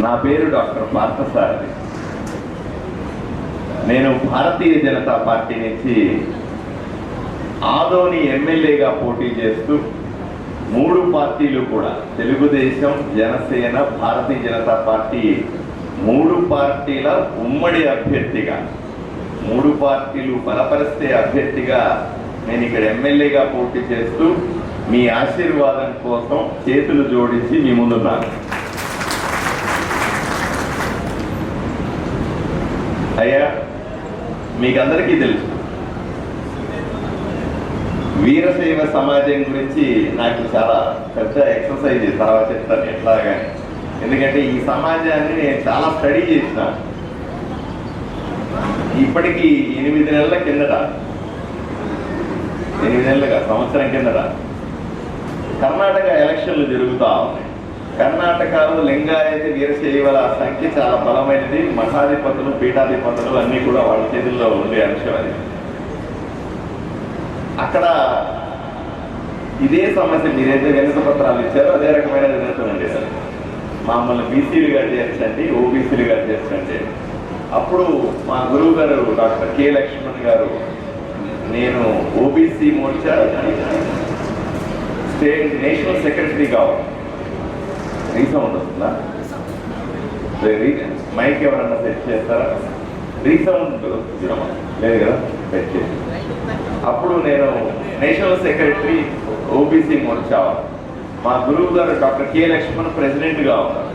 నా పేరు డాక్టర్ పార్థసారథి నేను భారతీయ జనతా పార్టీ నుంచి ఆదోని ఎమ్మెల్యేగా పోటీ చేస్తూ మూడు పార్టీలు కూడా తెలుగుదేశం జనసేన భారతీయ జనతా పార్టీ మూడు పార్టీల ఉమ్మడి అభ్యర్థిగా మూడు పార్టీలు బలపరిస్తే అభ్యర్థిగా నేను ఇక్కడ ఎమ్మెల్యేగా పోటీ చేస్తూ మీ ఆశీర్వాదం కోసం చేతులు జోడించి మీ ముందున్నాను. అయ్యా మీకందరికీ తెలుసు. వీరశైవ సమాజం గురించి నాకు చాలా పెద్ద ఎక్సర్సైజ్ తర్వాత చెప్తాను ఎట్లాగా. ఎందుకంటే ఈ సమాజాన్ని నేను చాలా స్టడీ చేసిన. ఇప్పటికి ఎనిమిది నెలల కిందట ఎనిమిది నెలలుగా సంవత్సరం కిందట కర్ణాటక ఎలక్షన్లు జరుగుతూ ఉన్నాయి. కర్ణాటకలో లింగాయత వీరశైవల సంఖ్య చాలా బలమైనది. మఠాధిపతులు పీఠాధిపతులు అన్నీ కూడా వాళ్ళ చేతుల్లో ఉండే అంశం అది. అక్కడ ఇదే సమస్య మీరైతే వినత పత్రాలు ఇచ్చారో అదే రకమైన వినత సార్. మమ్మల్ని బీసీలుగా చేర్చండి ఓబీసీలుగా చేర్చండి. అప్పుడు మా గురువు గారు డాక్టర్ కె లక్ష్మణ్ గారు నేను OBC Morcha state national secretary కావాలి రీసౌండ్ వస్తుందా? మైక్ ఎవరన్నా సెట్ చేస్తారా? రీసౌండ్ లేదు కదా సెట్ చేసి. అప్పుడు నేను నేషనల్ సెక్రటరీ ఓబీసీ మోర్చా. మా గురువు గారు డాక్టర్ కె లక్ష్మణ్ ప్రెసిడెంట్గా ఉన్నారు.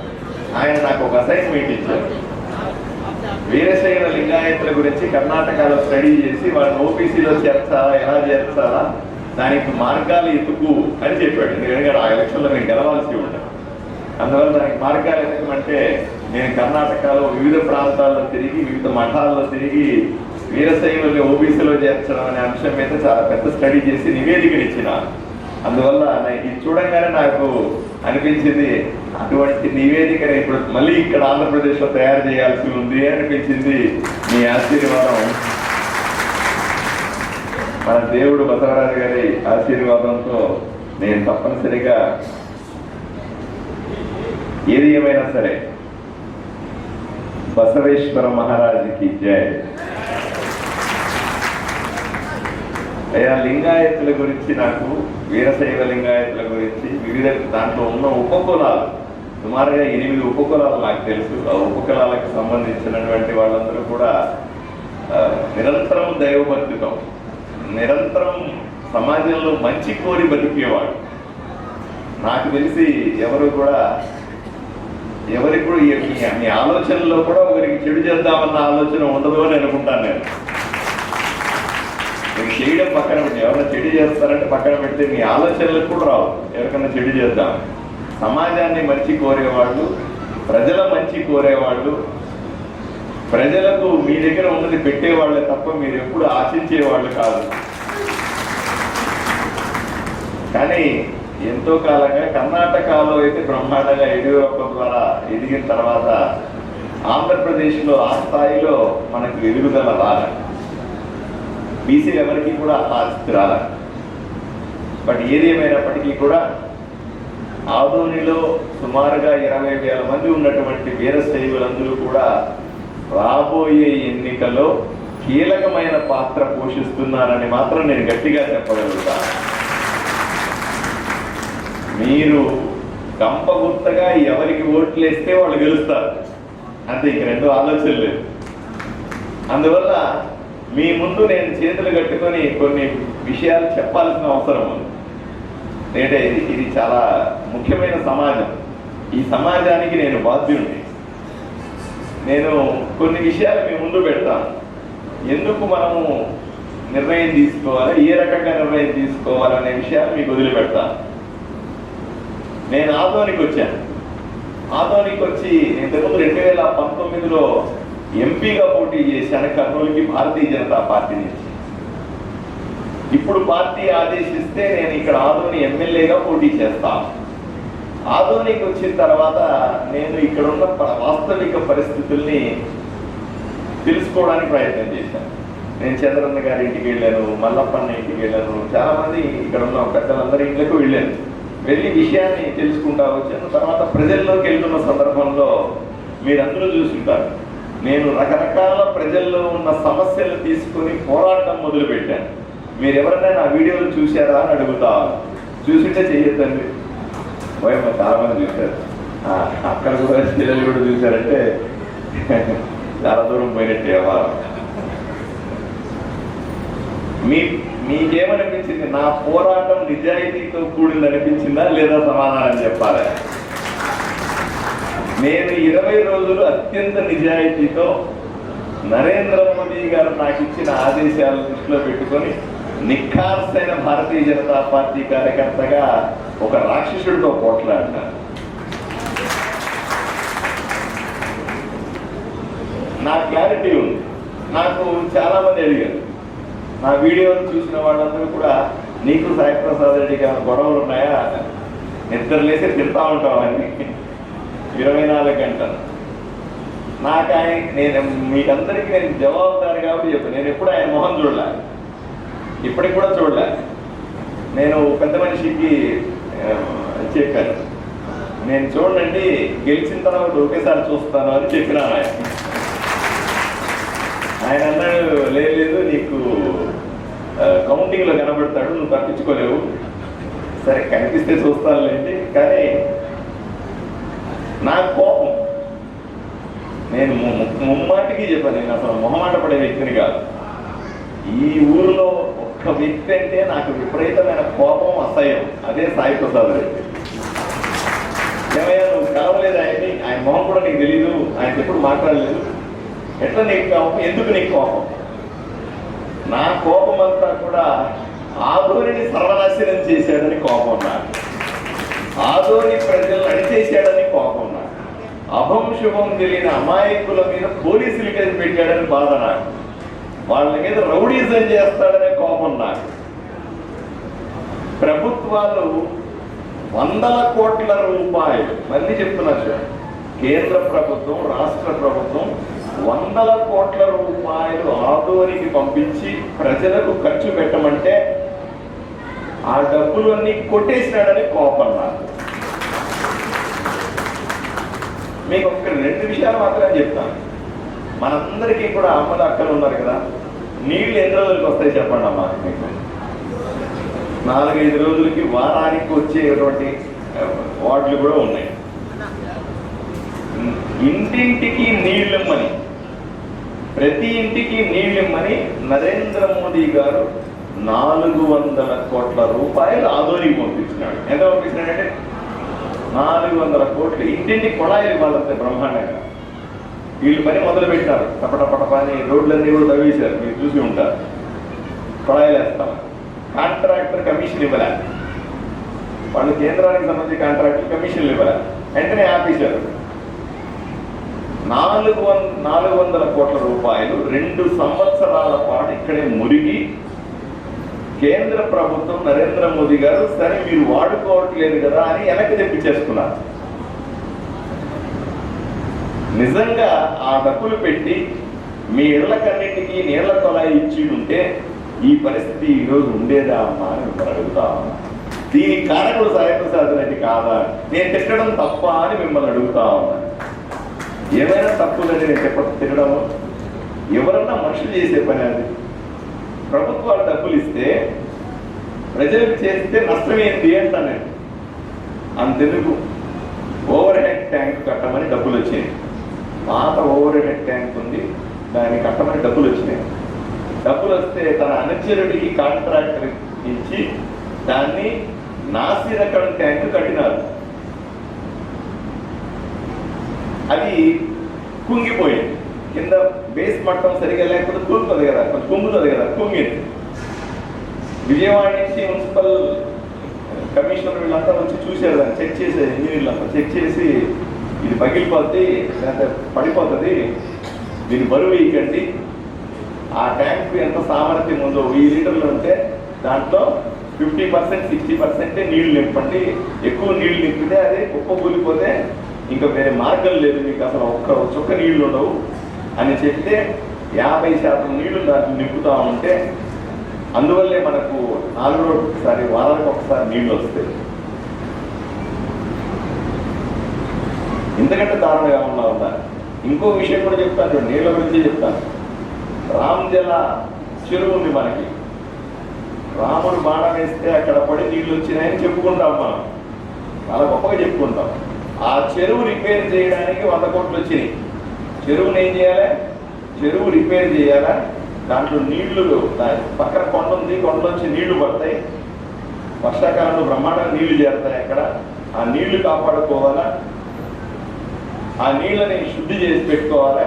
ఆయన నాకు ఒక అసైన్మెంట్ ఇచ్చారు. వీరశైన లింగాయతుల గురించి కర్ణాటకలో స్టడీ చేసి వాళ్ళని ఓబీసీలో చేర్చాలా ఎలా చేర్చాలా దానికి మార్గాలు ఎందుకు అని చెప్పాడు. ఎందుకంటే ఆ ఎలక్షన్లో నేను గెలవాల్సి ఉంటుంది అందువల్ల దానికి మార్గాలు ఎందుకంటే నేను కర్ణాటకలో వివిధ ప్రాంతాల్లో తిరిగి వివిధ మఠాల్లో తిరిగి వీరశైవుల్ని ఓబీసీలో చేర్చడం అనే అంశం మీద చాలా పెద్ద స్టడీ చేసి నివేదికలు ఇచ్చిన. అందువల్ల ఇది చూడంగానే నాకు అనిపించింది అటువంటి నివేదికని ఇప్పుడు మళ్ళీ ఇక్కడ ఆంధ్రప్రదేశ్లో తయారు చేయాల్సి ఉంది అనిపించింది మీ ఆశీర్వాదం. మన దేవుడు బసవరాజు గారి ఆశీర్వాదంతో నేను తప్పనిసరిగా ఏది ఏమైనా సరే. బసవేశ్వర మహారాజుకి జై. అయ్యా లింగాయతుల గురించి నాకు వీరశైవ లింగాయతుల గురించి వివిధ దాంట్లో ఉన్న ఉపకులాలు సుమారుగా ఎనిమిది ఉపకులాలు నాకు తెలుసు. ఆ ఉపకులాలకు సంబంధించినటువంటి వాళ్ళందరూ కూడా నిరంతరం దైవభక్తితో నిరంతరం సమాజంలో మంచి కోరి బతికేవాడు నాకు తెలిసి ఎవరు కూడా ఎవరికి కూడా మీ- ఆలోచనలో కూడా ఒకరికి చెడు చేద్దామన్న ఆలోచన ఉండదు అని అనుకుంటాను నేను. మీరు చేయడం పక్కన పెట్టి ఎవరైనా చెడు చేస్తారంటే పక్కన పెడితే మీ ఆలోచనలకు కూడా రావు. ఎవరికైనా చెడు చేద్దాం. సమాజాన్ని మంచి కోరేవాళ్ళు ప్రజల మంచి కోరేవాళ్ళు ప్రజలకు మీ దగ్గర ఉన్నది పెట్టేవాళ్ళే తప్ప మీరు ఎప్పుడు ఆశించేవాళ్ళు కాదు. కానీ ఎంతో కాలంగా కర్ణాటకలో అయితే బ్రహ్మాండంగా యడియూరప్ప ద్వారా ఎదిగిన తర్వాత ఆంధ్రప్రదేశ్లో ఆ స్థాయిలో మనకు ఎదుగుదల రాల. బీసీ ఎవరికి కూడా ఆ స్థితి రాల. బట్ ఏది కూడా ఆదోనిలో సుమారుగా ఇరవై వేల మంది ఉన్నటువంటి వీరశైవులందరూ కూడా రాబోయే ఎన్నికలో కీలకమైన పాత్ర పోషిస్తున్నారని మాత్రం నేను గట్టిగా చెప్పగలుగుతాను. మీరు గంపగుత్తగా ఎవరికి ఓట్లు వేస్తే వాళ్ళు గెలుస్తారు. అంతే ఇంక రెండు ఆలోచనలు లేదు అందువల్ల మీ ముందు నేను చేతులు కట్టుకొని కొన్ని విషయాలు చెప్పాల్సిన అవసరం ఉంది. ఏంటంటే ఇది ఇది చాలా ముఖ్యమైన సమాజం. ఈ సమాజానికి నేను బాధ్యుడిని. నేను కొన్ని విషయాలు మీ ముందు పెడతాను. ఎందుకు మనము నిర్ణయం తీసుకోవాలి ఏ రకంగా నిర్ణయం తీసుకోవాలనే విషయాలు మీకు వదిలిపెడతాను. నేను ఆదోనికి వచ్చాను. ఆదోనికి వచ్చి ఇంతకుముందు రెండు వేల పంతొమ్మిదిలో ఎంపీగా పోటీ చేశాను కర్నూలుకి భారతీయ జనతా పార్టీ నుంచి. ఇప్పుడు పార్టీ ఆదేశిస్తే నేను ఇక్కడ ఆదోని ఎమ్మెల్యేగా పోటీ చేస్తాను ఆదోనికి వచ్చిన తర్వాత నేను ఇక్కడ ఉన్న వాస్తవిక పరిస్థితుల్ని తెలుసుకోవడానికి ప్రయత్నం చేశాను. నేను చంద్రన్న గారి ఇంటికి వెళ్ళాను మల్లప్పన్న ఇంటికి వెళ్ళాను చాలా మంది ఇక్కడ ఉన్న పెద్దలందరి ఇంట్లోకి వెళ్ళాను. వెళ్ళి విషయాన్ని తెలుసుకుంటా వచ్చాను. తర్వాత ప్రజల్లోకి వెళ్తున్న సందర్భంలో మీరందరూ చూసుంటారు నేను రకరకాల ప్రజల్లో ఉన్న సమస్యలు తీసుకొని పోరాటం మొదలుపెట్టాను. మీరు ఎవరైనా నా వీడియోలు చూశారా అని అడుగుతా చూసింటే చెయ్యొద్దండి. భయం చాలామంది చూశారు. అక్కడ కూడా పిల్లలు కూడా చూశారంటే చాలా దూరం పోయినట్టు వ్యవహారం. మీ మీకేమనిపించింది? నా పోరాటం నిజాయితీతో కూడింది అనిపించిందా లేదా సమాధానం చెప్పాలి? నేను ఇరవై రోజులు అత్యంత నిజాయితీతో నరేంద్ర మోదీ గారు నాకు ఇచ్చిన ఆదేశాలను దృష్టిలో పెట్టుకొని నిఖార్సైన భారతీయ జనతా పార్టీ కార్యకర్తగా ఒక రాక్షసుడితో పోట్లాడినాను నా క్లారిటీ ఉంది. నాకు చాలామంది అడిగారు. నా వీడియోలు చూసిన వాళ్ళందరూ కూడా నీకు సాయిప్రసాద్ రెడ్డికి ఏమైనా గొడవలు ఉన్నాయా? నిద్ర లేసి తింటా ఉంటామని ఇరవై నాలుగు గంటలు. నాకు ఆయన నేను మీకందరికీ నేను జవాబుదారు కాబట్టి చెప్పాను నేను ఎప్పుడు ఆయన మొహం చూడలే. ఇప్పటికి కూడా చూడలే. నేను పెద్ద మనిషికి చెప్పాను. నేను చూడండి గెలిచిన తర్వాత ఒకేసారి చూస్తాను అని చెప్పినాను ఆయన. ఆయన అన్నాడు లేదు లేదు నీకు కౌంటింగ్లో కనబడతాడు నువ్వు తప్పించుకోలేవు. సరే కనిపిస్తే చూస్తానులేండి కానీ నాకు కోపం. నేను ముమ్మాటికి చెప్పాను నేను అసలు మొహమాట పడే వ్యక్తిని కాదు. ఈ ఊరిలో ఒక్క వ్యక్తి అంటే నాకు విపరీతమైన కోపం అసహ్యం. అదే సాయి ప్రసాద్ రెడ్డి. ఏమయ్యా నువ్వు కలవలేదు ఆయన్ని. ఆయన మొహం కూడా నీకు తెలీదు. ఆయన ఎప్పుడు మాట్లాడలేదు. ఎట్లా నీకు కోపం? ఎందుకు నీకు కోపం? నా కోపం అంతా కూడా ఆదోనిని సర్వనాశనం చేశాడని కోపం నాకు. ఆదోని ప్రజలను అడిచేశాడని కోపం నాకు. అభం శుభం తెలియని అమాయకుల మీద పోలీసులు కేసు పెట్టాడని బాధ నాకు. వాళ్ళ మీద రౌడీజం చేస్తాడనే కోపం నాకు. ప్రభుత్వాలు వందల కోట్ల రూపాయలు. మళ్ళీ చెప్తున్నా సార్ కేంద్ర ప్రభుత్వం రాష్ట్ర ప్రభుత్వం వందల కోట్ల రూపాయలు ఆదోనికి పంపించి ప్రజలకు ఖర్చు పెట్టమంటే ఆ డబ్బులు అన్ని కొట్టేసినాడని కోపం నాకు మీకు ఒక రెండు విషయాలు మాత్రమే చెప్తాను మనందరికీ కూడా అమ్మలు అక్కలు ఉన్నారు కదా నీళ్ళు ఎన్ని రోజులకి వస్తాయి చెప్పండి అమ్మా మీకు? నాలుగైదు రోజులకి వారానికి వచ్చేటువంటి ఆ, వార్డులు కూడా ఉన్నాయి. ఇంటింటికి నీళ్ళమ్మని. ప్రతి ఇంటికి నీళ్ళిమ్మని నరేంద్ర మోదీ గారు నాలుగు వందల కోట్ల రూపాయలు ఆదోనికి పంపించినాడు. ఎంత పంపించినాడంటే నాలుగు వందల కోట్లు. ఇంటింటి కొళాయిలు ఇవ్వాలంటే బ్రహ్మాండంగా. వీళ్ళు పని మొదలు పెట్టారు టపటపట పని రోడ్లన్నీ కూడా తవ్వేశారు. మీరు చూసి ఉంటారు. కొళాయిలు వేస్తాం. కాంట్రాక్టర్ కమిషన్ ఇవ్వలే. వాళ్ళు కేంద్రానికి సంబంధించి కాంట్రాక్టర్ కమిషన్లు ఇవ్వలే. వెంటనే ఆపేశారు. నాలుగు వంద నాలుగు వందల కోట్ల రూపాయలు రెండు సంవత్సరాల పాటు ఇక్కడే మురిగి కేంద్ర ప్రభుత్వం నరేంద్ర మోదీ గారు సరే మీరు వాడుకోవట్లేదు కదా అని వెనక్కి తెప్పించేసుకున్నారు. నిజంగా ఆ డబ్బులు పెట్టి మీ ఇళ్ళకన్నింటికి నీళ్ళ కొలాయి ఇచ్చి ఉంటే ఈ పరిస్థితి ఈ రోజు ఉండేదా అమ్మా అని అడుగుతా ఉన్నా. దీనికి కారకుడు సాయప్రసాద్ రెడ్డి కాదా? నేను తిట్టడం తప్ప అని మిమ్మల్ని అడుగుతా ఉన్నా. ఏమైనా తప్పులని నేను చెప్ప తినడము? ఎవరన్నా మనుషులు చేసే పని అది. ప్రభుత్వాలు డబ్బులు ఇస్తే ప్రజలకు చేస్తే నష్టం ఏంటి అంటాను నేను. అంతెందుకు? ఓవర్ హెడ్ ట్యాంక్ కట్టమని డబ్బులు వచ్చినాయి. పాత ఓవర్ హెడ్ ట్యాంక్ ఉంది దాన్ని కట్టమని డబ్బులు వచ్చినాయి. డబ్బులు వస్తే తన అనుచరుడికి కాంట్రాక్టర్ ఇచ్చి దాన్ని నాసిరకం ట్యాంక్ కట్టినారు. అది కుంగిపోయింది. కింద బేస్ మట్టం సరిగా లేకపోతే కూలుతుంది కదా కొంచెం కుంగుతుంది కదా కుంగింది. విజయవాడ నుంచి మున్సిపల్ కమిషనర్ వీళ్ళంతా వచ్చి చూశారు దాన్ని చెక్ చేసే ఇంజనీర్లు అంతా చెక్ చేసి ఇది పగిలిపోద్ది లేకపోతే పడిపోతుంది దీని బరువు వేయకండి. ఆ ట్యాంక్ ఎంత సామర్థ్యం ఉందో వెయ్యి లీటర్లు ఉంటే దాంట్లో ఫిఫ్టీ పర్సెంట్ సిక్స్టీ పర్సెంటే నీళ్ళు నింపండి. ఎక్కువ నీళ్ళు నింపితే అది కుప్ప కూలిపోతే ఇంకా వేరే మార్గం లేదు మీకు అసలు ఒక్క చుక్క నీళ్ళు ఉండవు అని చెప్తే యాభై శాతం నీళ్ళు దాంట్లో నింపుతా ఉంటే అందువల్లే మనకు నాలుగు రోజులు ఒకసారి వారానికి ఒకసారి నీళ్ళు వస్తాయి. ఇంతకంటే దారుణంగా ఏమన్నా ఉందా? ఇంకో విషయం కూడా చెప్తాను నీళ్ళ గురించి చెప్తాను. రామ్ జల చెరువు ఉంది మనకి. రాముడు బాణం వేస్తే అక్కడ పడి నీళ్ళు వచ్చినాయని చెప్పుకుంటాం మనం. చాలా గొప్పగా చెప్పుకుంటాం. ఆ చెరువు రిపేర్ చేయడానికి వంద కోట్లు వచ్చినాయి. చెరువుని ఏం చేయాలి? చెరువు రిపేర్ చేయాలా? దాంట్లో నీళ్ళు పక్కన కొండ ఉంది కొండలోంచి నీళ్ళు పడతాయి. వర్షాకాలంలో బ్రహ్మాండంగా నీళ్ళు చేరుతాయి అక్కడ. ఆ నీళ్ళు కాపాడుకోవాలా? ఆ నీళ్ళని శుద్ధి చేసి పెట్టుకోవాలి?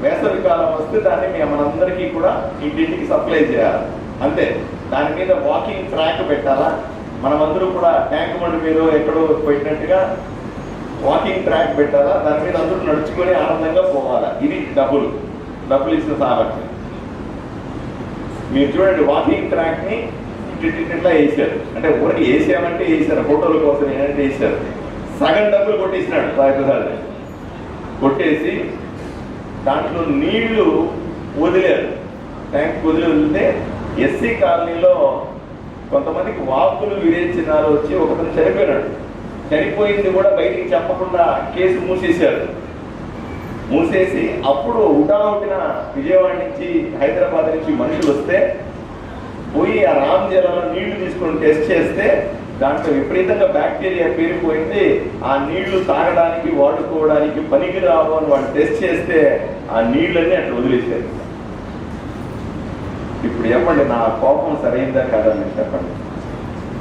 వేసవి కాలం వస్తే దాన్ని మీ మనందరికీ కూడా ఇంటింటికి సప్లై చేయాలి. అంతే. దాని మీద వాకింగ్ ట్రాక్ పెట్టాలా? మనమందరూ కూడా ట్యాంక్ బండి మీద ఎక్కడో పెట్టినట్టుగా వాకింగ్ ట్రాక్ పెట్టాలా? దాని మీద అందరూ నడుచుకొని ఆనందంగా పోవాలా? ఇది డబ్బులు డబ్బులు ఇచ్చిన సామర్థ్యం. మీరు చూడండి వాకింగ్ ట్రాక్ని ఇట్లా వేసారు అంటే ఊరికి వేసామంటే వేసారు ఫోటోల కోసం ఏంటంటే వేసారు సగం డబ్బులు కొట్టేసినాడు సాయిప్రసాద్ కొట్టేసి దాంట్లో నీళ్ళు వదిలేరు. ట్యాంక్ వదిలి వదిలితే ఎస్సీ కాలనీలో కొంతమందికి వాపులు విరేచనాలు వచ్చి ఒకతను చనిపోయినాడు. చనిపోయింది కూడా బయటికి చెప్పకుండా కేసు మూసేశారు. మూసేసి అప్పుడు ఉటావుటిన విజయవాడ నుంచి హైదరాబాద్ నుంచి మనుషులు వస్తే పోయి ఆ రామ్ జిల్లాలో నీళ్ళు తీసుకొని టెస్ట్ చేస్తే దాంట్లో విపరీతంగా బ్యాక్టీరియా పేరిపోయింది. ఆ నీళ్ళు తాగడానికి వాడుకోవడానికి పనికి రావు అని వాళ్ళు టెస్ట్ చేస్తే ఆ నీళ్ళన్నీ అట్లా వదిలేశారు. ఇప్పుడు చెప్పండి నా కోపం సరైందా కదా చెప్పండి.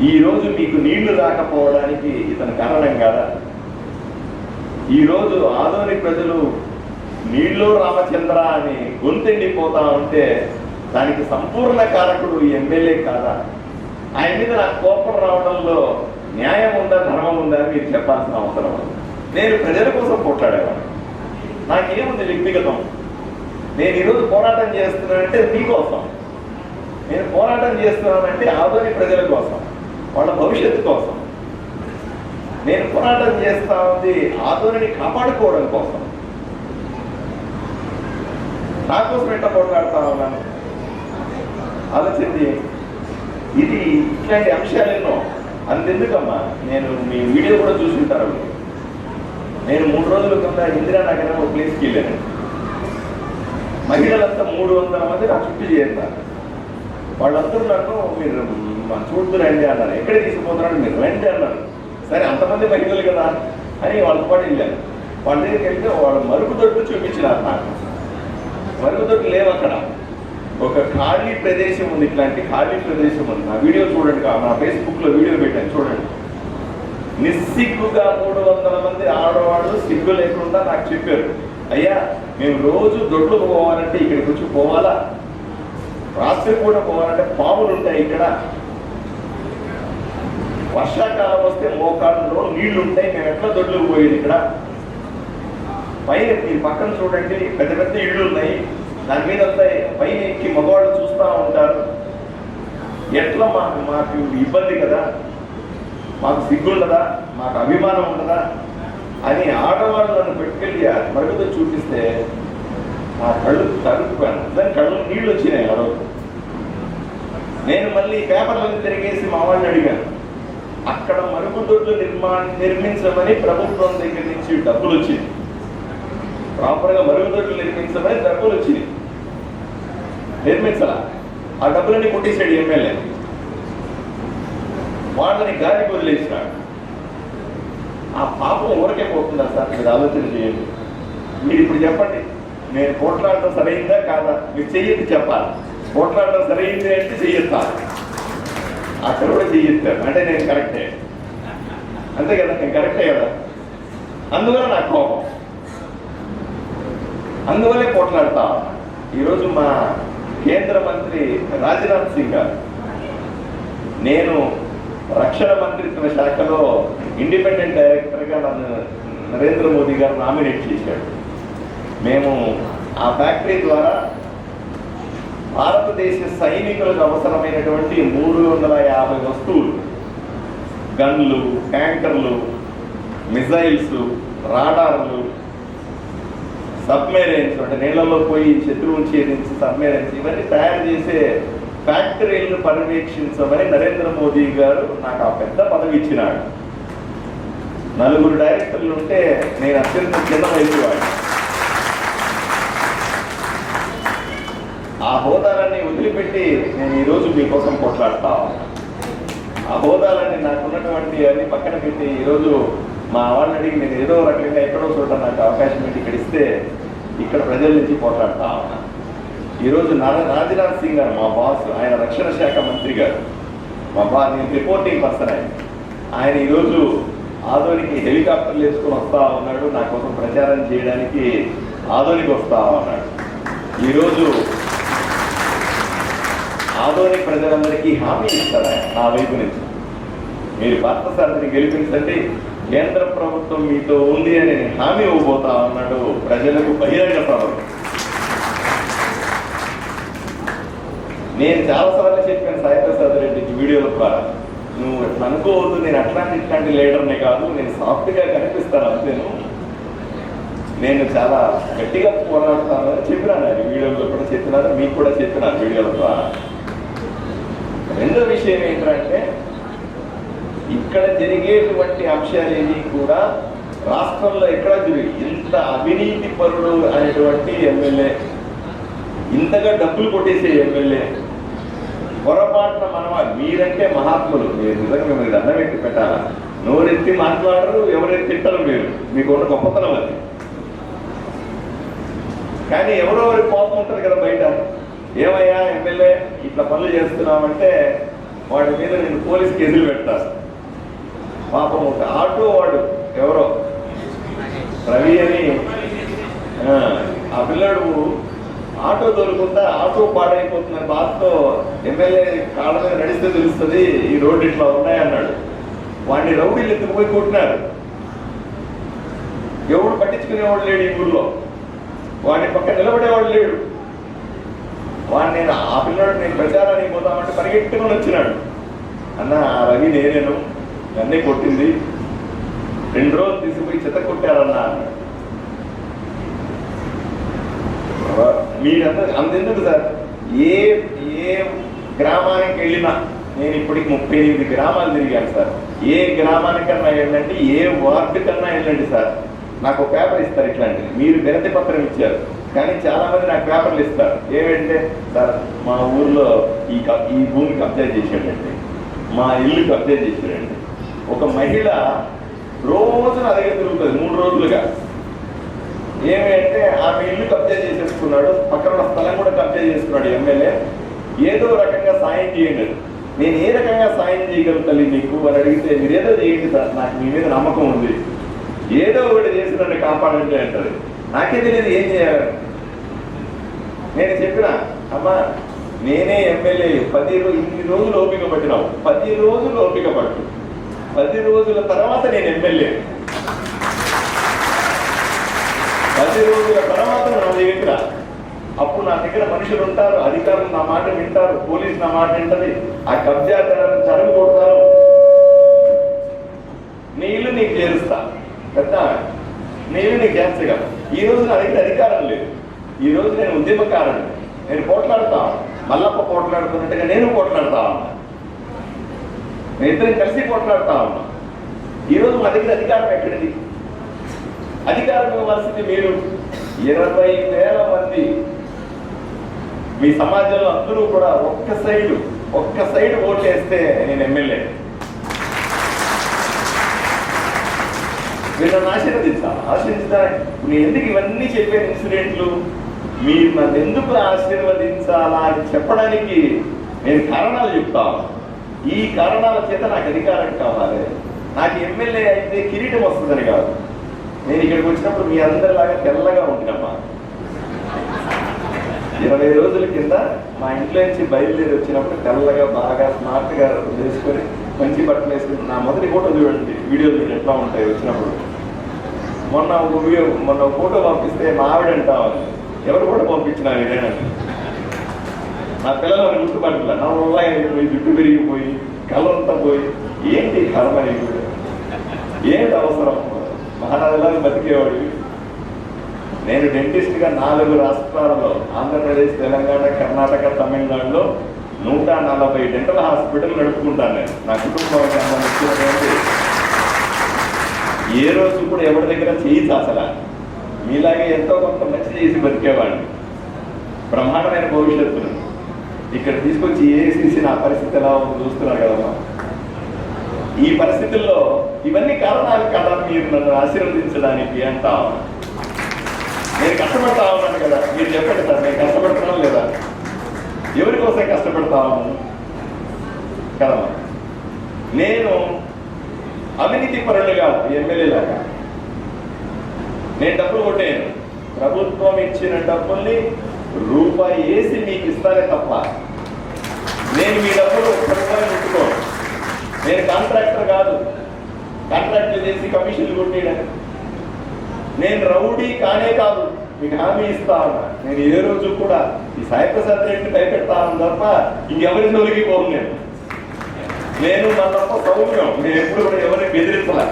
ఈరోజు మీకు నీళ్ళు రాకపోవడానికి ఇతను కారణం కాదా? ఈరోజు ఆదోని ప్రజలు నీళ్ళు రామచంద్ర అని గొంతెండిపోతా ఉంటే దానికి సంపూర్ణ కారకుడు ఎమ్మెల్యే కాదా? ఆయన మీద నాకు కోపం రావడంలో న్యాయం ఉందా ధర్మం ఉందా అని మీరు చెప్పాల్సిన అవసరం నేను ప్రజల కోసం పోట్లాడేవాడు నాకేముంది వ్యక్తిగతం? నేను ఈరోజు పోరాటం చేస్తున్నానంటే మీకోసం. నేను పోరాటం చేస్తున్నానంటే ఆదోని ప్రజల కోసం. వాళ్ళ భవిష్యత్తు కోసం. నేను పోరాటం చేస్తా ఉంది. ఆదోనిని కాపాడుకోవడం కోసం. నా కోసం ఎట్లా పోరాడుతా ఉన్నాను? ఆలోచించి. ఇది ఇట్లాంటి అంశాలు ఎన్నో. అంతెందుకమ్మా నేను మీ వీడియో కూడా చూసుంటారు నేను మూడు రోజుల కింద ఇందిరానగర్ ఒక ప్లేస్కి వెళ్ళాను. మహిళలంతా మూడు వందల మంది నా చుట్టూ చేస్తారు వాళ్ళందరూ నన్ను మీరు మా చూడుతూ రండి అన్నారు. ఎక్కడ తీసుకుపోతున్నాడు మీరు రండి అన్నారు. సరే అంతమంది మహిళలు కదా అని వాళ్ళతో పాటు వెళ్ళాను వాళ్ళ దగ్గరికి వెళ్తే వాళ్ళు మరుగుదొడ్లు చూపించినారు నాకు. మరుగుదొడ్లు లేవు అక్కడ. ఒక ఖాళీ ప్రదేశం ఉంది ఇట్లాంటి ఖాళీ ప్రదేశం ఉంది. నా వీడియో చూడండి కా- నా ఫేస్బుక్లో వీడియో పెట్టాను చూడండి. నిస్సిగ్గుగా మూడు వందల మంది ఆడవాళ్ళు సిగ్గు లేకుండా నాకు చెప్పారు. అయ్యా మేము రోజు దొడ్లు పోవాలంటే ఇక్కడికి వచ్చి పోవాలా? రాత్రి కూడా పోవాలంటే పాములు ఉంటాయి ఇక్కడ. వర్షాకాలం వస్తే మోకాళ్ళలో నీళ్ళు ఉంటాయి మేము ఎట్లా దొడ్లు పోయేది ఇక్కడ? పైన మీరు పక్కన చూడండి. పెద్ద పెద్ద ఇళ్ళు ఉన్నాయి దాని మీద పైన ఎక్కి మగవాళ్ళు చూస్తూ ఉంటారు. ఎట్లా మాకు మాకు ఇబ్బంది కదా? మాకు సిగ్గుండదా? మాకు అభిమానం ఉండదా? అని ఆడవాళ్ళు నన్ను పెట్టుకెళ్ళి మరుగుతో చూపిస్తే నా కళ్ళు తరుక్కుపోయాను దాని కళ్ళు నీళ్ళు వచ్చినాయి ఆ నేను మళ్ళీ పేపర్లను తిరిగేసి మా వాళ్ళని అడిగాను. అక్కడ మరుగుదొడ్లు నిర్మా నిర్మించమని ప్రభుత్వం దగ్గర నుంచి డబ్బులు వచ్చింది ప్రాపర్గా మరుగుదొడ్లు నిర్మించమని డబ్బులు వచ్చింది నిర్మించాల. ఆ డబ్బులన్నీ కొట్టేశాడు ఎమ్మెల్యే. వాళ్ళని గాలికి వదిలేసినాడు. ఆ పాపం ఊరకే పోతుందా సార్? మీరు ఆలోచన చేయండి. మీరు ఇప్పుడు చెప్పండి. నేను పోట్లాడటం సరైందా కాదా? మీరు చెయ్యండి చెప్పాలి. పోట్లాడటం సరైంది అంటే చెయ్యొస్తాను అక్కడ కూడా చెయ్యొచ్చారు అంటే నేను కరెక్టే. అంతే కదా? నేను కరెక్టే కదా? అందువల్ల నాకు కోపం. అందువల్లే పోట్లాడతా ఈరోజు మా కేంద్ర మంత్రి రాజ్నాథ్ సింగ్ గారు నేను రక్షణ మంత్రిత్వ శాఖలో ఇండిపెండెంట్ డైరెక్టర్గా నన్ను నరేంద్ర మోదీ గారు నామినేట్ చేశాడు. మేము ఆ ఫ్యాక్టరీ ద్వారా భారతదేశ సైనికులకు అవసరమైనటువంటి మూడు వందల యాభై వస్తువులు. గన్లు ట్యాంకర్లు మిజైల్స్ రాడార్లు సబ్మెరైన్స్ అంటే నీళ్ళలో పోయి శత్రువుని ఛేదించి సబ్మెరైన్స్ ఇవన్నీ తయారు చేసే ఫ్యాక్టరీలను పర్యవేక్షించమని నరేంద్ర మోదీ గారు నాకు ఆ పెద్ద పదవి ఇచ్చినాడు నలుగురు డైరెక్టర్లు ఉంటే నేను అత్యంత చిన్న వయసు ఆ హోదాలన్నీ వదిలిపెట్టి నేను ఈరోజు మీకోసం కొట్లాడతా ఆ హోదాలన్నీ నాకు ఉన్నటువంటి అన్ని పక్కన పెట్టి ఈరోజు మా వాళ్ళని అడిగి నేను ఏదో రకంగా ఎక్కడో చోట నాకు అవకాశం ఏంటి ఇక్కడ ఇస్తే ఇక్కడ ప్రజల నుంచి పోట్లాడతా ఉన్నా. ఈరోజు నా రాజ్నాథ్ సింగ్ గారు మా బాస్ ఆయన రక్షణ శాఖ మంత్రి గారు మా బా నేను రిపోర్టింగ్ పర్సన్ ఆయన. ఆయన ఈరోజు ఆదోనికి హెలికాప్టర్లు వేసుకొని వస్తా ఉన్నాడు నా కోసం ప్రచారం చేయడానికి ఆదోనికి వస్తా ఉన్నాడు. ఈరోజు ఆదోని ప్రజలందరికీ హామీ ఇస్తారు? నా వైపు నుంచి. మీరు పార్థసారథిని గెలిపించండి. కేంద్ర ప్రభుత్వం మీతో ఉంది అని హామీ ఇవ్వబోతా ఉన్నాడు ప్రజలకు బహిరంగ ప్రభుత్వం. నేను చాలాసార్లు చెప్పాను సాయిప్రసాద్ రెడ్డి వీడియోల ద్వారా. నువ్వు అనుకోవద్దు నేను అట్లాంటి ఇట్లాంటి లీడర్నే కాదు నేను సాఫ్ట్గా కనిపిస్తాను అంతేను. నేను చాలా గట్టిగా పోరాడతాను అని చెప్పినాను ఆయన. వీడియోలో కూడా చెప్పినాను మీకు కూడా చెప్పినాను వీడియోల ద్వారా. రెండో విషయం ఏంటంటే ఇక్కడ జరిగేటువంటి అంశాలేవి కూడా రాష్ట్రంలో ఎక్కడ జరిగి ఇంత అవినీతి పరుడు అనేటువంటి ఎమ్మెల్యే ఇంతగా డబ్బులు కొట్టేసే ఎమ్మెల్యే పొరపాటున మనమ మీరంటే మహాత్ములు. మీరు నిజంగా మీరు దండం పెట్టి పెట్టాలా? నోరెత్తి మాట్లాడరు ఎవరెత్తి తిట్టరు మీరు. మీకు ఉన్న గొప్పతనం అది. కానీ ఎవరో ఒకరి కోపం ఉంటుంది కదా బయట. ఏమయ్యా ఎమ్మెల్యే ఇట్లా పనులు చేస్తున్నామంటే వాడి మీద నేను పోలీస్ కేసులు పెడతాను పాపం ఒక ఆటో వాడు ఎవరో రవి అని ఆ, ఆ పిల్లడు ఆటో దొరుకుంటా ఆటో పాడైపోతున్న బాధతో ఎమ్మెల్యే కాళ్ళ మీద నడిస్తే తెలుస్తుంది ఈ రోడ్డు ఇట్లా ఉన్నాయన్నాడు. వాడిని రౌడీలు ఎత్తుకుపోయి కొట్టినారు. ఎవడు పట్టించుకునేవాడు లేడు ఈ ఊర్లో. వాడిని పక్క నిలబడేవాడు లేడు. వాడు నేను ఆ పిల్లడు నేను ప్రచారానికి పోతామంటే పరిగెట్టుకొని వచ్చినాడు. అన్న ఆ రవి నేనేను. నన్నే కొట్టింది. రెండు రోజులు తీసుకుపోయి చెత్త కొట్టారన్న. అన్నాడు. మీరందరూ అందెందుకు సార్? ఏ ఏ గ్రామానికి వెళ్ళినా నేను ఇప్పటికి ముప్పై ఎనిమిది గ్రామాలు తిరిగాను సార్. ఏ గ్రామానికన్నా వెళ్ళండి ఏ వార్డు కన్నా వెళ్ళండి సార్. నాకు పేపర్ ఇస్తారు ఇట్లాంటిది. మీరు వినతి పత్రం ఇచ్చారు. కానీ చాలామంది నాకు పేపర్లు ఇస్తారు. ఏమంటే సార్ మా ఊర్లో ఈ ఈ భూమి కబ్జా చేసాడండి మా ఇల్లు కబ్జా చేశాడండి ఒక మహిళ రోజు నా దగ్గర తిరుగుతుంది మూడు రోజులుగా. ఏమి అంటే ఆమె ఇల్లు కబ్జా చేసేసుకున్నాడు. పక్కన ఉన్న స్థలం కూడా కబ్జా చేసుకున్నాడు ఎమ్మెల్యే. ఏదో రకంగా సాయం చేయండి. నేను ఏ రకంగా సాయం చేయగలను తల్లి మీకు అని అడిగితే మీరు ఏదో చేయండి సార్. నాకు మీ మీద నమ్మకం ఉంది. ఏదో ఒకటి చేసి నన్ను కాపాడండి అంటారు నాకే తెలియదు ఏం చేయాలి. నేను చెప్పిన అమ్మా నేనే ఎమ్మెల్యే పది రోజు ఇన్ని రోజులు ఓపిక పట్టినావు. పది రోజులు ఓపిక పట్టు. పది రోజుల తర్వాత నేను ఎమ్మెల్యే. పది రోజుల తర్వాత నా దగ్గర అప్పుడు నా దగ్గర మనుషులు ఉంటారు అధికారులు నా మాట వింటారు పోలీస్ నా మాట వింటది. ఆ కబ్జా చరుగు కొడతారు నీ ఇల్లు నీకు చేరుస్తా. పెద్ద నీ నేను క్యాన్సర్ కాదు ఈ రోజు నా దగ్గర అధికారం లేదు. ఈ రోజు నేను ఉద్యమకారుని. నేను పోట్లాడుతా. మల్లప్ప పోట్లాడుతున్నట్టుగా నేను పోట్లాడతా ఉన్నా. నేను ఇద్దరం కలిసి పోట్లాడతా ఉన్నా. ఈ రోజు మా దగ్గర అధికారం ఎక్కడిది? అధికారం ఇవ్వాల్సింది మీరు. ఇరవై వేల మంది. మీ సమాజంలో అందరూ కూడా ఒక్క సైడు ఒక్క సైడ్ ఓట్లేస్తే నేను ఎమ్మెల్యే. మీరు నన్ను ఆశీర్వదించాలి ఆశీర్వదించాలి నేను ఎందుకు ఇవన్నీ చెప్పే ఇన్సిడెంట్లు? మీరు నన్ను ఎందుకు ఆశీర్వదించాలా అని చెప్పడానికి నేను కారణాలు చెప్తాను ఈ కారణాల చేత నాకు అధికారం కావాలి. నాకు ఎమ్మెల్యే అయితే కిరీటం వస్తుందని కాదు. నేను ఇక్కడికి వచ్చినప్పుడు మీ అందరిలాగా తెల్లగా ఉంటున్నమ్మా ఇరవై రోజుల కింద మా ఇంట్లో నుంచి బయలుదేరి వచ్చినప్పుడు తెల్లగా బాగా స్మార్ట్గా వేసుకొని మంచి బట్టలు వేసుకుని నా మొదటి ఫోటో చూడండి. వీడియోలు చూడండి ఎట్లా ఉంటాయి వచ్చినప్పుడు. మొన్న ఒక మొన్న ఒక ఫోటో పంపిస్తే మా ఆవిడంట ఎవరు కూడా పంపించిన ఇదేనని నా పిల్లలను గుర్తుపట్టలే నా వల్ల పోయి జుట్టు పెరిగిపోయి కళ్ళంతా పోయి ఏంటి కర్మ ఏంటి అవసరం? మహారాజులాగా బతికేవాడు. నేను డెంటిస్ట్గా నాలుగు రాష్ట్రాలలో ఆంధ్రప్రదేశ్ తెలంగాణ కర్ణాటక తమిళనాడులో నూట నలభై డెంటల్ హాస్పిటల్ నడుపుకుంటాను నేను. నా కుటుంబానికి సంబంధించినటువంటి ఏ రోజు కూడా ఎవరి దగ్గర చేయదు అసలు మీలాగే ఎంతో కొంత మంచి చేసి బతికేవాడిని. బ్రహ్మాండమైన భవిష్యత్తును. ఇక్కడ తీసుకొచ్చి ఏసీసీ నా పరిస్థితి ఎలా ఉందో చూస్తున్నారు కదమ్మా. ఈ పరిస్థితుల్లో ఇవన్నీ కారణాలు కదా మీరు నన్ను ఆశీర్వదించడానికి అంటా నేను కష్టపడతా ఉన్నాను కదా. మీరు చెప్పండి సార్ నేను కష్టపడుతున్నాను లేదా? ఎవరి కోసం కష్టపడతా ఉన్నాను కదమ్మా. నేను అవినీతి పరులు కాదు ఎమ్మెల్యేలాగా నేను డబ్బులు కొట్టాను ప్రభుత్వం ఇచ్చిన డబ్బుల్ని రూపాయి వేసి మీకు ఇస్తానే తప్ప నేను మీ డబ్బులు ప్రభుత్వం ముట్టుకోను. నేను కాంట్రాక్టర్ కాదు. కాంట్రాక్ట్ చేసి కమిషన్లు కొట్టేయడానికి నేను రౌడీ కానే కాదు. మీకు హామీ ఇస్తా ఉన్నా. నేను ఏ రోజు కూడా ఈ సాయిప్రసాద్ రెడ్డిని భయపెడతాను తప్ప ఇంకెవరి జోలికి పోను నేను. నేను నా తప్ప సౌమ్యం. నేను ఎప్పుడు కూడా ఎవరిని బెదిరించలే.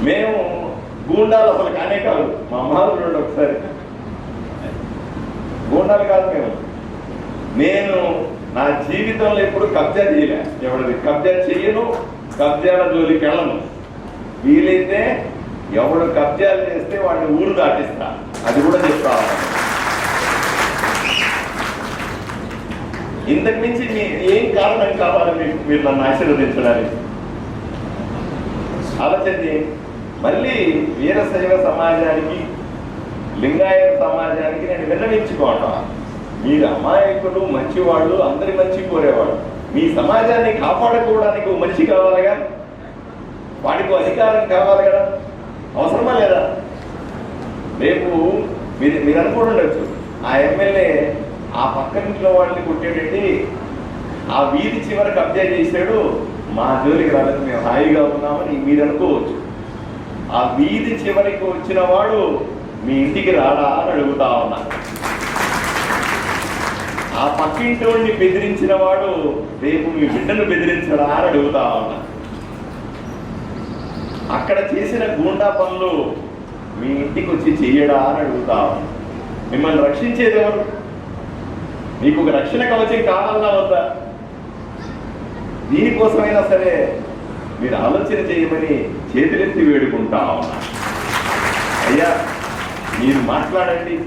మేము గూండాలు అసలు కానే కాదు. మా అమ్మాలు రెండు ఒకసారి. గూండాలు కాదు మేము. నేను నా జీవితంలో ఎప్పుడు కబ్జా చేయలే. ఎవరిది కబ్జా చేయను కబ్జాల జోలికి వెళ్ళను. వీలైతే ఎవడు కబ్జాలు చేస్తే వాడిని ఊరు దాటిస్తా. అది కూడా చెప్తా ఇంతకు మించి మీ ఏం కారణం కావాలి మీకు? మీరు నన్ను ఆశీర్వదించడానికి. ఆలోచన మళ్ళీ వీరశైవ సమాజానికి లింగాయత సమాజానికి నేను విన్నవించుకోవటం. మీరు అమాయకులు మంచివాళ్ళు అందరి మంచి కోరేవాళ్ళు. మీ సమాజాన్ని కాపాడుకోవడానికి మనిషి కావాలి కదా? వాడికి అధికారం కావాలి కదా? అవసరమా లేదా? రేపు మీరు మీరు అనుకుంటుండొచ్చు ఆ ఎమ్మెల్యే ఆ పక్క ఇంట్లో వాళ్ళని కొట్టేటండి ఆ వీధి చివర కబ్జా చేశాడు. మా జోలికి రాలేదు మేము హాయిగా ఉన్నామని మీరు అనుకోవచ్చు. ఆ వీధి చివరికి వచ్చిన వాడు మీ ఇంటికి రాడా అని అడుగుతా ఉన్నా. ఆ పక్కింటి బెదిరించిన వాడు రేపు మీ బిడ్డను బెదిరించడా అని అడుగుతా ఉన్నా. అక్కడ చేసిన గూండా పనులు మీ ఇంటికి వచ్చి చెయ్యడా అని అడుగుతా ఉన్నా. మిమ్మల్ని రక్షించేది ఎవరు? మీకు ఒక రక్షణ కవచం కావాలన్నా వద్దా? దీనికోసమైనా సరే మీరు ఆలోచన చేయమని చేతులెత్తి వేడుకుంటా ఉన్నా. అయ్యా మీరు మాట్లాడండి.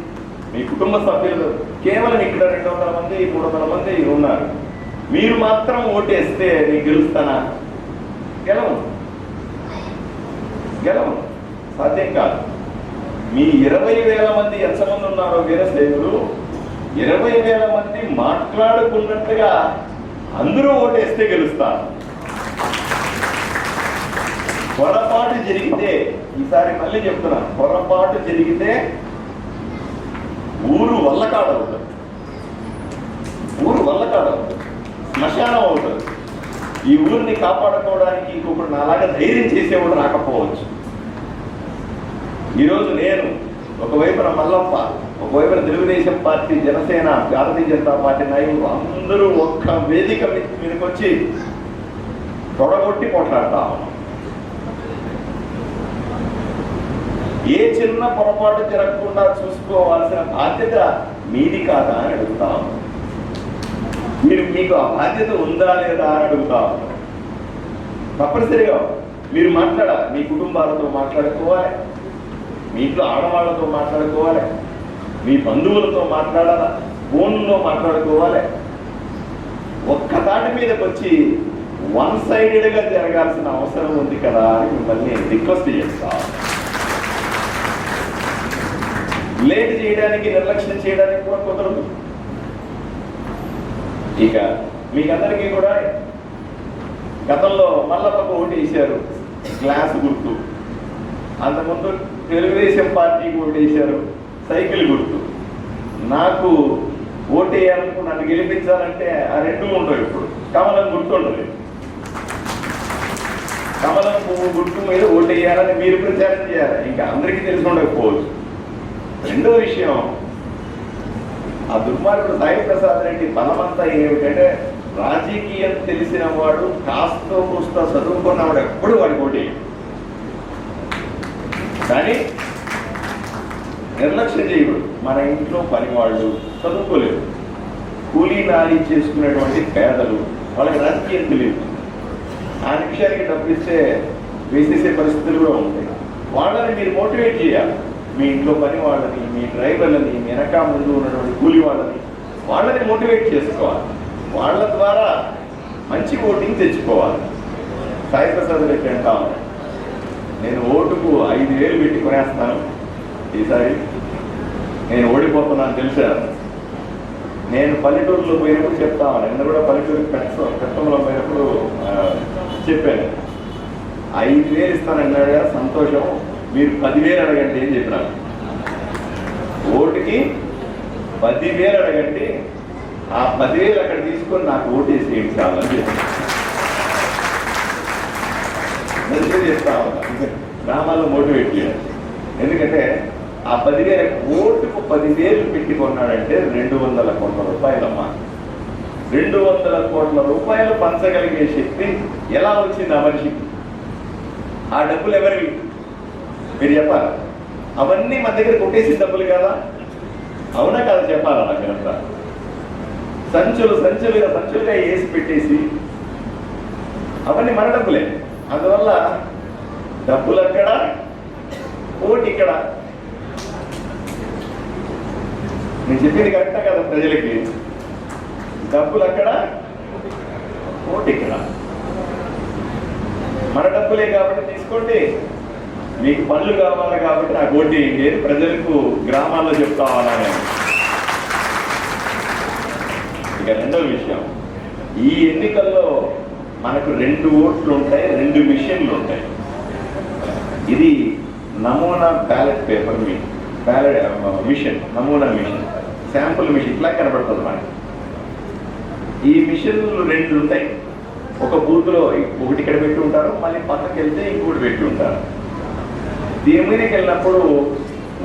మీ కుటుంబ సభ్యులు కేవలం ఇక్కడ రెండు వందల మంది మూడు వందల మంది ఉన్నారు. మీరు మాత్రం ఓటేస్తే నేను గెలుస్తానా? గెలవను. గెలవను. సాధ్యం కాదు. మీ ఇరవై వేల మంది ఎంతమంది ఉన్నారో వీరశైవులు ఇరవై వేల మంది మాట్లాడుకున్నట్టుగా అందరూ ఓటేస్తే గెలుస్తారు పొరపాటు జరిగితే ఈసారి మళ్ళీ చెప్తున్నా పొరపాటు జరిగితే ఊరు వల్లకాడ అవుతుంది ఊరు వల్లకాడ అవుతుంది శ్మశానం అవుతుంది. ఈ ఊరిని కాపాడుకోవడానికి ఇంకొకటి నాలాగా ధైర్యం చేసేవాడు రాకపోవచ్చు. ఈరోజు నేను ఒకవైపున మల్లప్ప ఒకవైపున తెలుగుదేశం పార్టీ జనసేన భారతీయ జనతా పార్టీ నాయకులు అందరూ ఒక్క వేదిక మీదకి వచ్చి తొడగొట్టి పోట్లాడతా ఏ చిన్న పొరపాటు జరగకుండా చూసుకోవాల్సిన బాధ్యత మీది కాదా అని అడుగుతాం మీరు మీకు ఆ బాధ్యత ఉందా లేదా అని అడుగుతాం తప్పనిసరిగా మీరు మాట్లాడాలి మీ కుటుంబాలతో మాట్లాడుకోవాలి. మీ ఇంట్లో ఆడవాళ్ళతో మాట్లాడుకోవాలి. మీ బంధువులతో మాట్లాడాలా? ఫోన్లో మాట్లాడుకోవాలి. ఒక్క దాని మీదకి వచ్చి వన్ సైడెడ్గా జరగాల్సిన అవసరం ఉంది కదా అని మిమ్మల్ని రిక్వెస్ట్ చేస్తా. లేట్ చేయడానికి నిర్లక్ష్యం చేయడానికి కూడా కుదరదు. ఇక మీకందరికీ కూడా గతంలో మల్లప్పకు ఓటు వేశారు. గ్లాస్ గుర్తు. అంతకుముందు తెలుగుదేశం పార్టీకి ఓటేశారు వేశారు. సైకిల్ గుర్తు. నాకు ఓటు నన్ను గెలిపించాలంటే ఆ రెండు ఉండవు ఇప్పుడు. కమలం గుర్తు ఉండదు. కమలం పువ్వు గుర్తు మీద ఓటేయాలని మీరు ప్రచారం చేయాలి. ఇంకా అందరికీ తెలిసి ఉండకపోవచ్చు. రెండో విషయం ఆ దుర్మార్గుడు సాయి ప్రసాద్ రెడ్డి బలమంతా ఏమిటంటే రాజకీయం తెలిసిన వాడు కాస్త కూస్త చదువుకున్నవాడు ఎప్పుడు వాడి ఓటేయాలి కానీ నిర్లక్ష్యం చేయకూడదు మన ఇంట్లో పని వాళ్ళు చదువుకోలేదు కూలీ నాలి చేసుకునేటువంటి పేదలు వాళ్ళకి రాజకీయం తెలియదు ఆ నిమిషానికి డబ్బు ఇస్తే వేసేసే పరిస్థితులు కూడా ఉంటాయి. వాళ్ళని మీరు మోటివేట్ చేయాలి. మీ ఇంట్లో పని వాళ్ళని మీ డ్రైవర్లని మీ వెనక ముందు ఉన్నటువంటి కూలి వాళ్ళని వాళ్ళని మోటివేట్ చేసుకోవాలి. వాళ్ళ ద్వారా మంచి ఓటింగ్ తెచ్చుకోవాలి. సాయి ప్రసాద్ రెడ్డి అంటా నేను ఓటుకు ఐదు వేలు పెట్టి కొనేస్తాను. ఈసారి నేను ఓడిపోతున్నాను తెలుసా? నేను పల్లెటూరులో పోయినప్పుడు చెప్తాను నిన్న కూడా పల్లెటూరు పెట్ట పెట్టంలో పోయినప్పుడు చెప్పాను. ఐదు వేలు ఇస్తానన్నాడు సంతోషం. మీరు పదివేలు అడగండి అని చెప్పినాను ఓటుకి పదివేలు అడగండి. ఆ పదివేలు అక్కడ తీసుకొని నాకు ఓటేసి ఏం చాలని చెప్పాను. మంచిగా చేస్తా ఉన్నా. గ్రామాల్లో మోటివేట్ చేయాలి. ఎందుకంటే ఆ పదివేల ఓటుకు పదివేలు పెట్టి కొన్నాడంటే రెండు వందల కోట్ల రూపాయలమ్మా రెండు వందల కోట్ల రూపాయలు పంచగలిగే శక్తి ఎలా వచ్చింది ఆ మనిషికి? ఆ డబ్బులు ఎవరివి? మీరు చెప్పాలి? అవన్నీ మన దగ్గర కొట్టేసి డబ్బులు కదా? అవునా కదా చెప్పాలా నాకంతా సంచులు సంచులుగా సంచులుగా వేసి పెట్టేసి అవన్నీ మన డబ్బులే. అందువల్ల డబ్బులు అక్కడ ఓటు ఇక్కడ. నేను చెప్పింది కరెక్టా కదా ప్రజలకి. డబ్బులు అక్కడ ఓటు ఇక్కడ. మన డబ్బులే కాబట్టి తీసుకోండి. మీకు పనులు కావాలి కాబట్టి నాకు ఓటు వేయండి ప్రజలకు గ్రామాల్లో చెప్తా ఉన్నా ఇక రెండో విషయం. ఈ ఎన్నికల్లో మనకు రెండు ఓట్లు ఉంటాయి రెండు మిషన్లు ఉంటాయి ఇది నమూనా బ్యాలెట్ పేపర్ మీ బ్యాలెట్ మిషన్ నమూనా మిషన్ శాంపుల్ మిషన్ ఇట్లా కనబడుతుంది మనకి. ఈ మిషన్లు రెండు ఉంటాయి. ఒక బూత్లో ఒకటి ఇక్కడ పెట్టి ఉంటారు మళ్ళీ పక్కకి వెళ్తే ఇంకోటి పెట్టి ఉంటారు. దీని మీదకి వెళ్ళినప్పుడు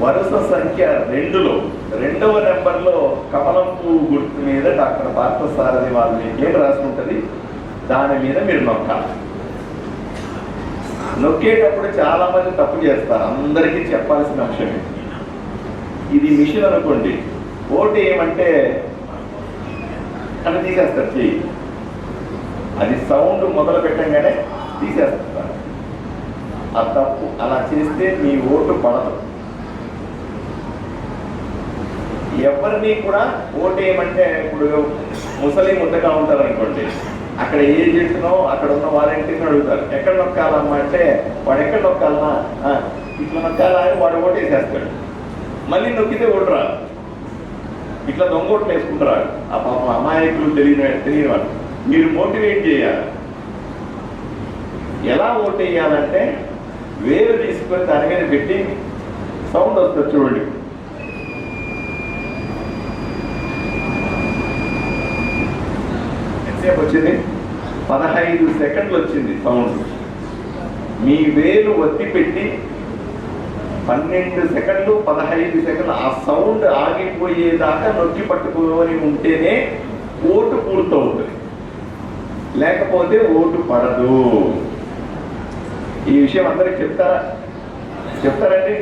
వరుస సంఖ్య రెండులో రెండవ నెంబర్లో కమలం పువ్వు గుర్తు మీద డాక్టర్ పార్థసారథి వాళ్ళ ఏం రాసి ఉంటుంది దాని మీద మీరు నొక్కాలి. నొక్కేటప్పుడు చాలా మంది తప్పు చేస్తారు. అందరికీ చెప్పాల్సిన అంశమే ఇది. ఇది మిషన్ అనుకోండి. ఓటు ఏమంటే అని తీసేస్తారు చెయ్యి. అది సౌండ్ మొదలు పెట్టంగానే తీసేస్తారు ఆ తప్పు అలా చేస్తే మీ ఓటు పడదు. ఎవరిని కూడా ఓటు ఏమంటే ఇప్పుడు ముసలి ముద్దగా ఉంటారు అనుకోండి అక్కడ ఏ చెట్టునో అక్కడ ఉన్న వారింటిని అడుగుతారు. ఎక్కడ నొక్కాలమ్మా అంటే వాడు ఎక్కడ నొక్కాలన్నా ఇట్లా నొక్కాలా అని వాడు ఓటేసేస్తాడు. మళ్ళీ నొక్కితే ఓడరా ఇట్లా దొంగోట్లు వేసుకుంటారు ఆ పాపం అమాయకులు తెలియని తెలియని వాళ్ళు మీరు మోటివేట్ చేయాలి. ఎలా ఓటు వేయాలంటే తీసుకొని దాని మీద పెట్టి సౌండ్ వస్తుంది చూడండి. ఎంతసేపు వచ్చింది? పదహైదు సెకండ్లు వచ్చింది సౌండ్. మీ వేలు ఒత్తి పెట్టి పన్నెండు సెకండ్లు పదహైదు సెకండ్లు ఆ సౌండ్ ఆగిపోయేదాకా నొక్కి పట్టుకోని ఉంటేనే ఓటు పూర్తవుతుంది లేకపోతే ఓటు పడదు. ఈ విషయం అందరికి చెప్తారా? చెప్తారండి?